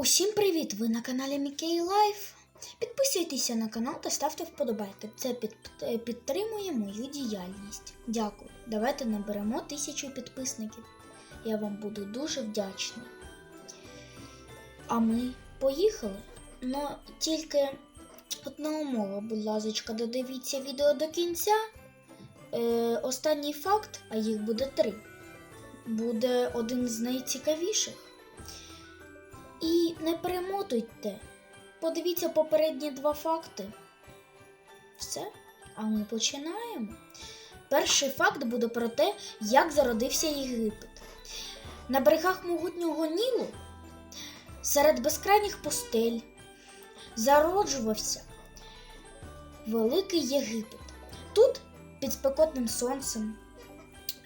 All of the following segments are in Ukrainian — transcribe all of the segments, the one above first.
Усім привіт! Ви на каналі Мікей Лайф. Підписуйтеся на канал та ставте вподобайки. Це під, е, підтримує мою діяльність. Дякую. Давайте наберемо тисячу підписників. Я вам буду дуже вдячний. А ми поїхали. Ну, тільки одна умова, будь ласка, додивіться відео до кінця. Е, останній факт, а їх буде три, буде один з найцікавіших. І не перемотуйте. Подивіться попередні два факти. Все. А ми починаємо. Перший факт буде про те, як зародився Єгипет. На берегах могутнього Нілу, серед безкрайніх пустель, зароджувався Великий Єгипет. Тут, під спекотним сонцем,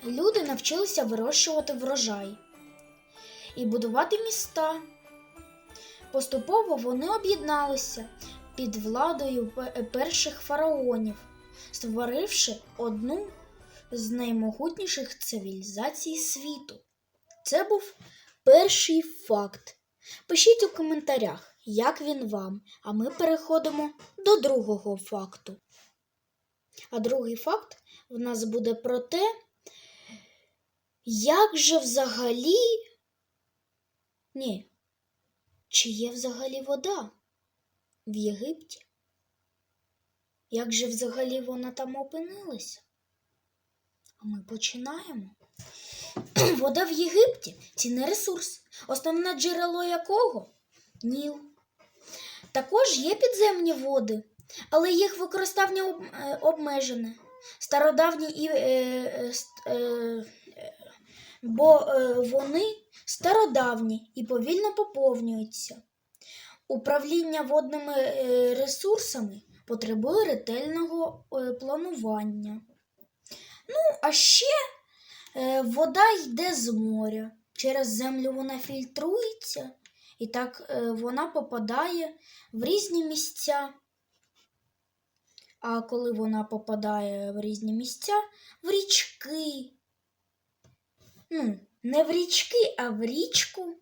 люди навчилися вирощувати врожай і будувати міста. Поступово вони об'єдналися під владою перших фараонів, створивши одну з наймогутніших цивілізацій світу. Це був перший факт. Пишіть у коментарях, як він вам, а ми переходимо до другого факту. А другий факт в нас буде про те, як же взагалі. Ні, чи є взагалі вода в Єгипті? Як же взагалі вона там опинилася? А ми починаємо. Вода в Єгипті цінний ресурс, основне джерело якого Ніл. Також є підземні води, але їх використання е, обмежене. Стародавні і. Е, е, е, бо е, вони стародавні і повільно поповнюються. Управління водними е, ресурсами потребує ретельного е, планування. Ну, а ще вода йде з моря. Через землю вона фільтрується, і так вона попадає в різні місця. А коли вона попадає в різні місця, в річки, не в річки, а в річку,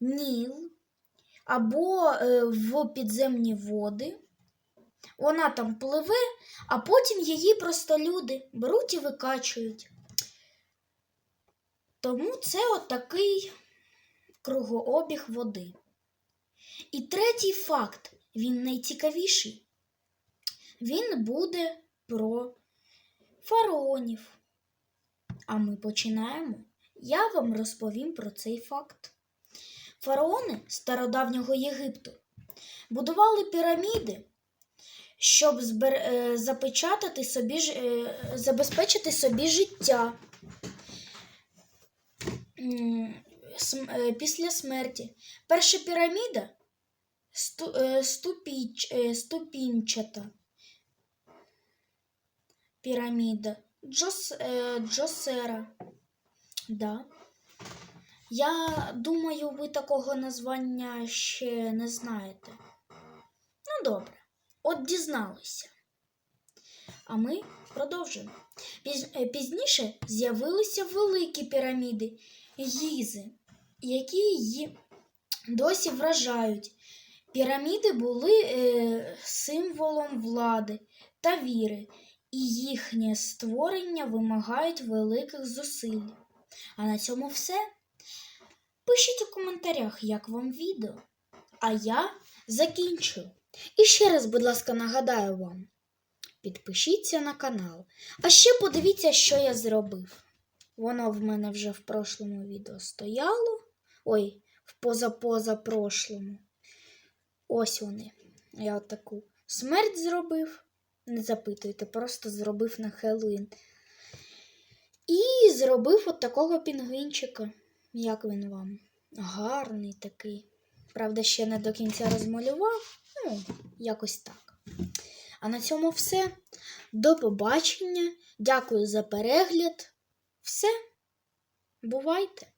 Ніл або е, в підземні води. Вона там пливе, а потім її просто люди беруть і викачують. Тому це отакий кругообіг води. І третій факт, він найцікавіший. Він буде про фараонів. А ми починаємо. Я вам розповім про цей факт. Фараони стародавнього Єгипту будували піраміди, щоб збер... е, запечатати собі, е, забезпечити собі життя е, після смерті. Перша піраміда ступінчата піраміда Джос... е, Джосера. Да. Я думаю, ви такого названня ще не знаєте. Ну, добре, от дізналися. А ми продовжимо. Е, Пізніше з'явилися великі піраміди Гізи, які її досі вражають. Піраміди були е, символом влади та віри, і їхнє створення вимагають великих зусиль. А на цьому все. Пишіть у коментарях, як вам відео. А я закінчую. І ще раз, будь ласка, нагадаю вам: підпишіться на канал. А ще подивіться, що я зробив. Воно в мене вже в прошлому відео стояло. Ой, в позапозапрошлому. Ось вони. Я отаку смерть зробив. Не запитуйте, просто зробив на Хеллоуін. І зробив от такого пінгвінчика. Як він вам? Гарний такий. Правда, ще не до кінця розмалював. Ну, якось так. А на цьому все. До побачення. Дякую за перегляд. Все. Бувайте!